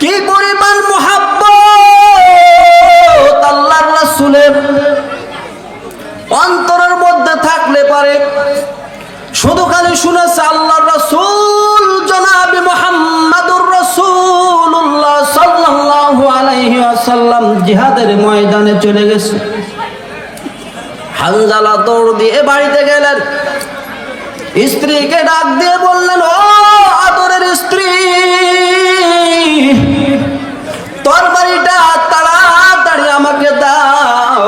কি পরিমাণ মোহাব্বত আল্লাহর রাসূলের? অন্তরের মধ্যে থাকলে পারে। শুধু খালি শুনেছে আল্লাহ রসুল, জনাবি মোহাম্মদুর রসুল্লাহ সাল্লাল্লাহু আলাইহি ওয়াসাল্লাম জিহাদের ময়দানে চলে গেছে। হানজালা দৌড় দিয়ে বাড়িতে গেলেন। স্ত্রীকে ডাক দিয়ে বললেন, ও আদরের স্ত্রী তরবারিটা তাড়াতাড়ি আমাকে দাও।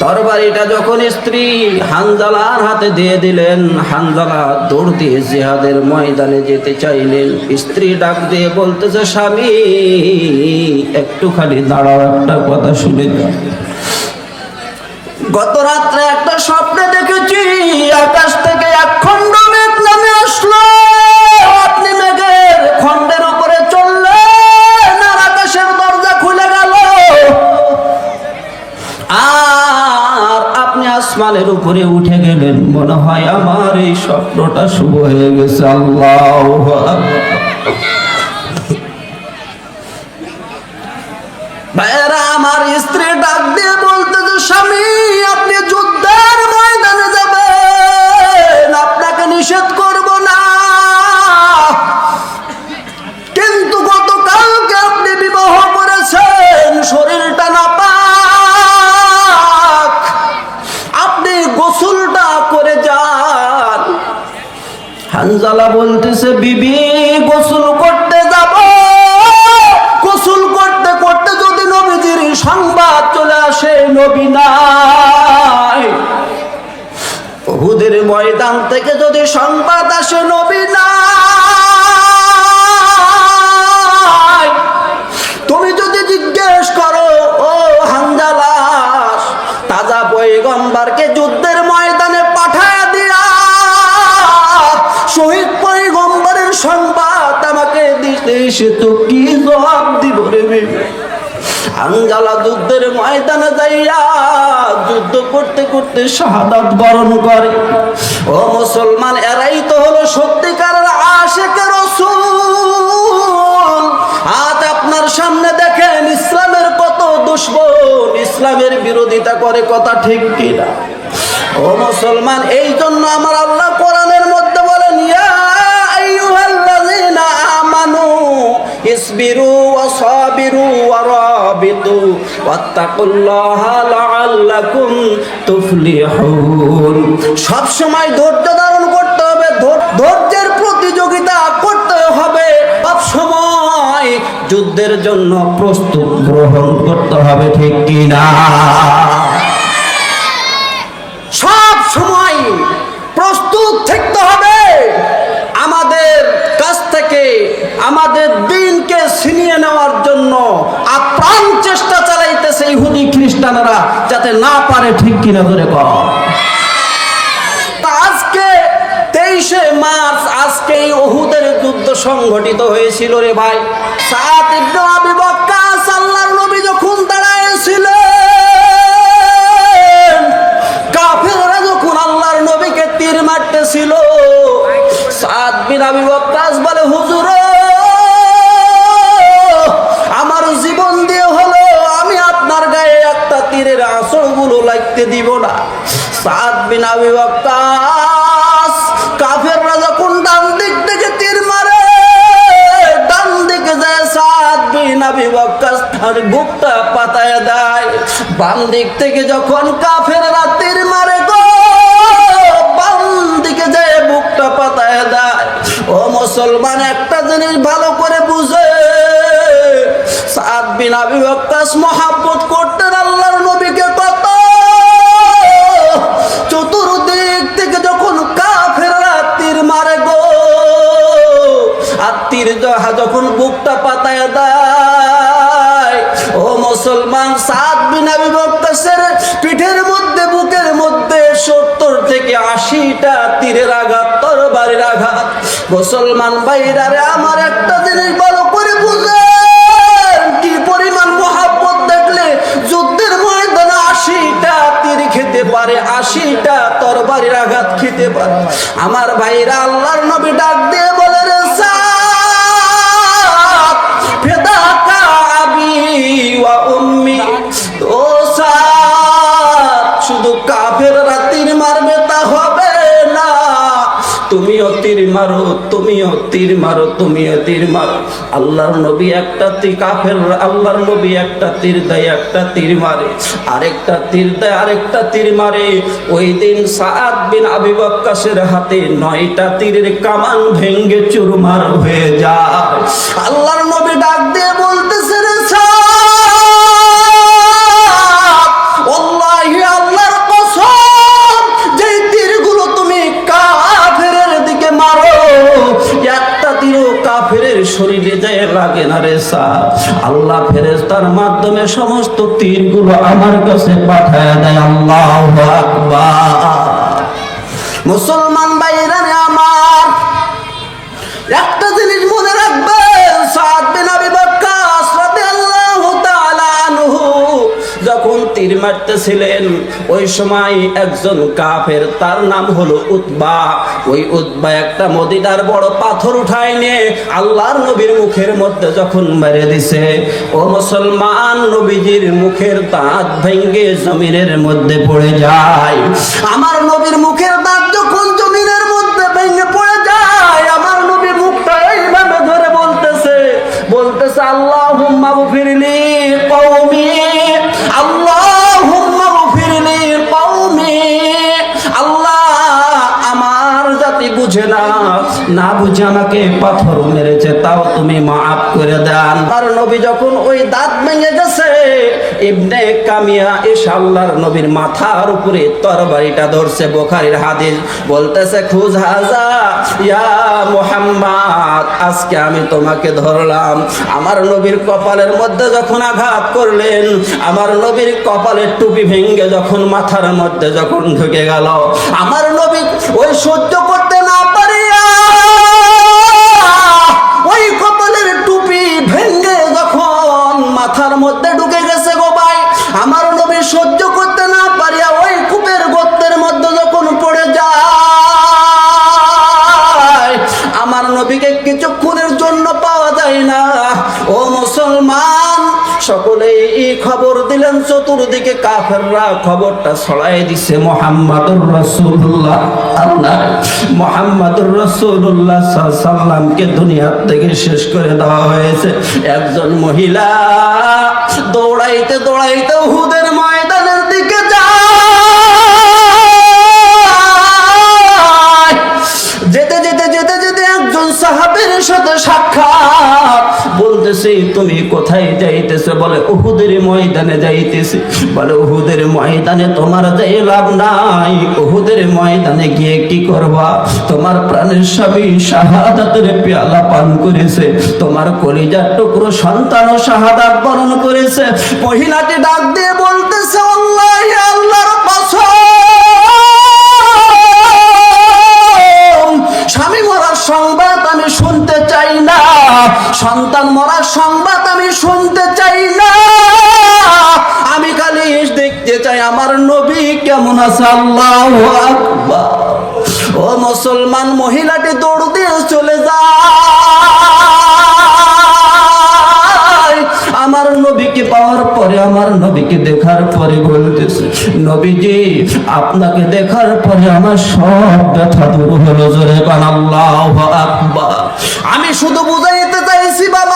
তরবারিটা যখন স্ত্রী হানজালার হাতে দিয়ে দিলেন, হানজালা দৌড় দিয়ে জিহাদের ময়দানে যেতে চাইলেন। স্ত্রী ডাক দিয়ে বলতেছে, স্বামী, একটুখানি দাঁড়াও, একটা কথা শুনে গত রাত্রে একটা স্বপ্নে দেখেছি, আকাশ আসমানের উপরে উঠে গেলেন। মনে হয় আমার এই স্বপ্নটা শুভ হয়ে গেছে। আল্লাহ ভাইয়েরা, আমার স্ত্রী ডাক দিয়ে বলতে যে স্বামী হানজালা বলতেছে, বিবি, গোসল করতে যাব। গোসল করতে করতে যদি নবীজির সংবাদ চলে আসে, নবী নাই। বহুদের ময়দান থেকে যদি সংবাদ আসে, নবী এসে তো কি জবাব দিব রে আঞ্জালা যুদ্ধের ময়দানে যাইয়া যুদ্ধ করতে করতে শাহাদাত বরণ করে। ও মুসলমান, এরাই তো হলো সত্যিকারের আশেকের আজ আপনার সামনে দেখেন ইসলামের কত দুশ্মন, ইসলামের বিরোধিতা করে কথা ঠিক কিনা? ও মুসলমান এই জন্য আমার আল্লাহ ওয়া সাবিরু ওয়া রাবিতু ওয়াত্তাকুল্লাহা লাআল্লাকুম তুফলিহুন। সব সময় ধৈর্য ধারণ করতে হবে ধৈর্যের প্রতিযোগিতা করতে হবে। সব সময় যুদ্ধের জন্য প্রস্তুত গ্রহণ করতে হবে, ঠিক কিনা? সব সময় প্রস্তুত থাকতে হবে আমাদের কাছ থেকে আমাদের দিনকে ছিনিয়ে নেওয়ার জন্য আপ্রাণ চেষ্টা চালাইতেছে ইহুদি খ্রিস্টানরা যাতে না পারে, ঠিক কিনা ধরে কর আজকে তেইশে মার্চ, আজকে এই অহুদের যুদ্ধ সংঘটিত হয়েছিল রে ভাই। সাত ইবনে আবি ওয়াক্কাস সাত ওয়াক্কাস পাতায় দেয়। বাম দিক থেকে যখন কাফের রাতের মারে গো, বাম দিকে যায় বুকটা পাতায় দেয়। ও মুসলমান, একটা জিনিস ভালো করে বুঝে। সাত বিন আবি ওয়াক্কাস তীরের আঘাত, তরবারের আঘাত। মুসলমান ভাইরারে আমার একটা জিনিস ভালো করে বুঝে। কি পরিমাণ মহাব্বত দেখলে যুদ্ধের ময়দানে আশিটা তীর খেতে পারে, আশিটা তরবারির আঘাত খেতে পারে। আমার ভাইরা আল্লাহর মারো, তুমিও তীর মারো, তুমিও তীর মারো। আল্লাহর নবী একটা তীর, কাফের, আল্লাহর নবী একটা তীর দেয়, একটা তীর মারে, আরেকটা তীর দেয়, আরেকটা তীর মারে। ওই দিন সাদ বিন আবি ওয়াক্কাসের হাতে নয়টা তীরের কামান ভেঙ্গে চুরমার হয়ে যায়। আল্লাহর নবী ডাক দিয়ে সাদ আল্লাহ ফেরেস্তার মাধ্যমে সমস্ত তীরগুলো আমার কাছে পাঠায় দেয়। আল্লাহ আকবার। মুসলমান মারতেছিলেন। ওই সময় একজন কাফের, তার নাম হলো উতবা। ওই উতবা একটা মদিনার বড় পাথর উঠায় নিয়ে আল্লাহর নবীর মুখের মধ্যে যখন মেরে দিছে। ও মুসলমান, নবীজির মুখের দাঁত ভেঙ্গে জমিনের মধ্যে পড়ে যায়। আমার নবীর মুখের দাঁত না বুঝে আমাকে পাথর মেরেছে, তাও তুমি মাফ করে দেন। আর নবী যখন ওই দাঁত ভেঙে গেছে, ইবনে কামিয়া এসে আল্লাহর নবীর মাথার উপরে তরবারিটা ধরছে, বোখারির হাদিস বলতেছে খুজ হাজা ইয়া মোহাম্মদ, আজকে আমি তোমাকে ধরলাম। আমার নবীর কপালের মধ্যে যখন আঘাত করলেন, আমার নবীর কপালের টুপি ভেঙ্গে যখন মাথার মধ্যে যখন ঢুকে গেল, আমার নবী ওই সহ্য করতে কাফেররা খবরটা ছড়াই দিছে মোহাম্মদুর রসুল্লাহ আল্লাহ, মোহাম্মদুর রসুল্লাহ সাল্লামকে দুনিয়া থেকে শেষ করে দেওয়া হয়েছে। একজন মহিলা দৌড়াইতে দৌড়াইতে হুদের ময়দানের বলতেছে, তুমি কোথায় যাইতেছে? বলে, উহুদের ময়দানে যাইতেছে। বলে, উহুদের ময়দানে তোমার যাই লাভ নাই। উহুদের ময়দানে গিয়ে কি করবা? তোমার প্রাণের স্বামী শাহাদাতের পেয়ালা পান করেছে। তোমার কলিজার টুকরো সন্তান শাহাদাত বরণ করেছে। মহিলাটি ডাক দিয়ে বলতেছে, আল্লাহ, আল্লাহর স্বামী মরার সংবাদ আমি শুনতে চাই না। সন্তান মরার সংবাদ আমি শুনতে চাই না। আমি খালি দেখতে চাই আমার নবী কেমন আছে? আল্লাহ ও মুসলমান, মহিলাটি দৌড় দিয়ে চলে যায়। আমার নবীকে পাওয়ার পরে, আমার নবীকে দেখার পরে বলতেছে, নবীজি, আপনাকে দেখার পরে আমার সব ব্যথা দূর হলো। জোরে কান আল্লাহ আকবার। আমি শুধু বুঝাইতে চাইছি বাবারা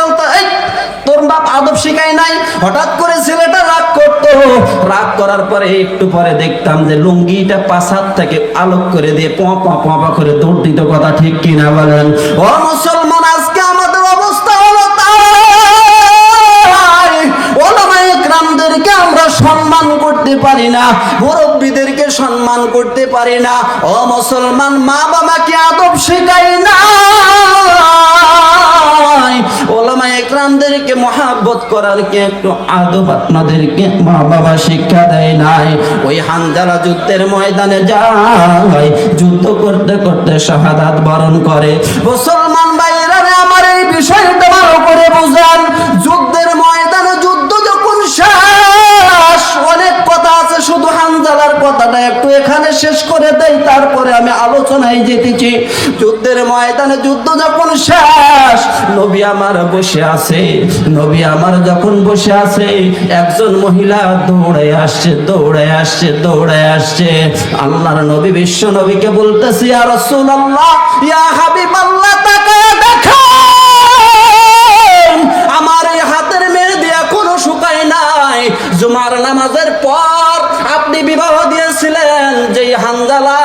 তোর বাপ আদব শিখাই নাই। হঠাৎ করে ছেলেটা রাগ করতো। রাগ করার পরে একটু পরে দেখতাম যে লুঙ্গিটা পাশার থেকে আলোক করে দিয়ে পোয়া পোয়া পোয়া করে দৌড় দিত কথা ঠিক কিনা বলেন। ও মুসলমান, আজকে আমাদের অবস্থা হলো তাই। ওলামায়ে আমরা সম্মান করতে পারি না, মুরব্বীদেরকে সম্মান করতে পারি না। ও মুসলমান মা বাবাকে আদব শেখাই না। একরামদেরকে মহাব্বত করার কি একটু আদব আপনাদেরকে মা বাবা শিক্ষা দেয় নাই। ওই হানজালা যুদ্ধের ময়দানে যায়, যুদ্ধ করতে করতে শাহাদাত বরণ করে। মুসলমান তারপরে আমি আলোচনায় যেতেছি, যুদ্ধের ময়দানে যুদ্ধ যখন শেষ, নবী আমার বসে আছে, নবী আমার যখন বসে আছে, একজন মহিলা দৌড়ে আসছে দৌড়ে আসছে দৌড়ে আসছে। আল্লাহর নবী, বিশ্ব নবীকে বলতেছি আর রাসূলুল্লাহ, ইয়া হাবিবাল্লাহ তাকে দেখেন আমার এই হাতের মেহেদি এখনও শুকায় নাই। জুমার নামাজের পর আপনি বিবাহ দিয়েছিলেন যে হানজালা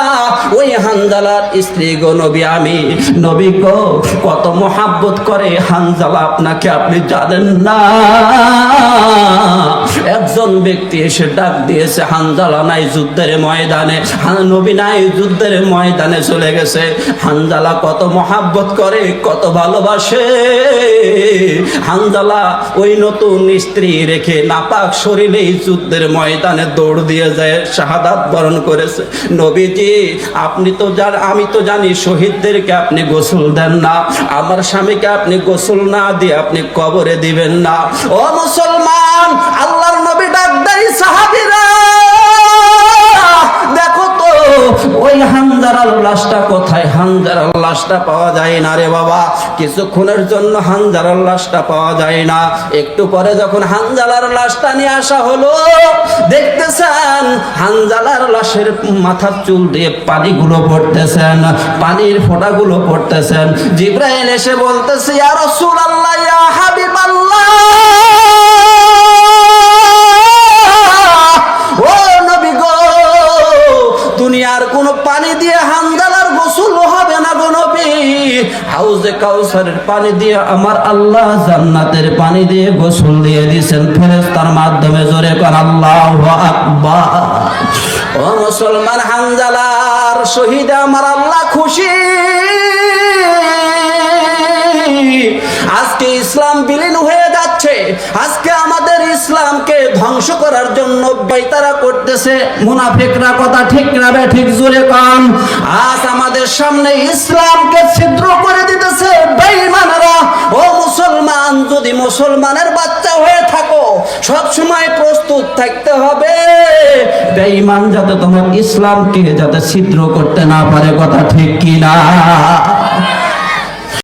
ওই হানজালার স্ত্রী গো নবী আমি। নবী গো, কত মোহাব্বত করে হানজালা আপনাকে আপনি জানেন না। একজন ব্যক্তি এসে ডাক দিয়েছে, হানজালা নাই যুদ্ধের ময়দানে। নবী নাই যুদ্ধের ময়দানে চলে গেছে। হানজালা কত মোহাব্বত করে, কত ভালোবাসে। হানজালা ওই নতুন স্ত্রী রেখে নাপাক শরীরেই যুদ্ধের ময়দানে দৌড় দিয়ে যায়, শাহাদাত বরণ করেছে। নবীজি আপনি তো যার আমি তো জানি শহীদদেরকে আপনি গোসল দেন না। আমার স্বামীকে আপনি গোসল না দিয়ে আপনি কবরে দিবেন না। ও মুসলমান, আল্লাহর নবী ডাক সাহাবীরা ওই হানজারার লাশটা কোথায়? হানজারার লাশটা পাওয়া যায় না রে বাবা। কিছুক্ষণের জন্য হানজারার লাশটা পাওয়া যায় না। একটু পরে যখন হানজালার লাশটা নিয়ে আসা হলো, দেখতেছেন হানজালার লাশের মাথার চুল দিয়ে পানিগুলো পড়তেছেন, পানির ফোঁটাগুলো পড়তেছেন। জিব্রাইল এসে বলতেছে, ইয়া রাসূলুল্লাহ, ইয়া হাবিবাল্লাহ। হাউজে কাউসারের পানি দিয়ে আমার আল্লাহ জান্নাতের পানি দিয়ে গোসল দিয়ে দিয়েছেন, ফেরেশতার মাধ্যমে জোরে কর, আল্লাহু আকবার। ও মুসলমান হামজালার শহীদ আমার আল্লাহ খুশি। আজকে ইসলাম বিলীন হয়ে আজকে আমাদের ইসলামকে ধ্বংস করার জন্য বাইতারা করতেছে। মুনাফিকরা কথা ঠিক না বে, ঠিক জোরে কান। আজ আমাদের সামনে ইসলামকে ছিদ্র করে দিতেছে বেঈমানরা। ও মুসলমান, যদি মুসলমানের বাচ্চা হয়ে থাকো সব সময় প্রস্তুত থাকতে হবে। বেঈমান যাতে তোমার ইসলামকে যাতে ছিদ্র করতে না পারে, কথা ঠিক কি না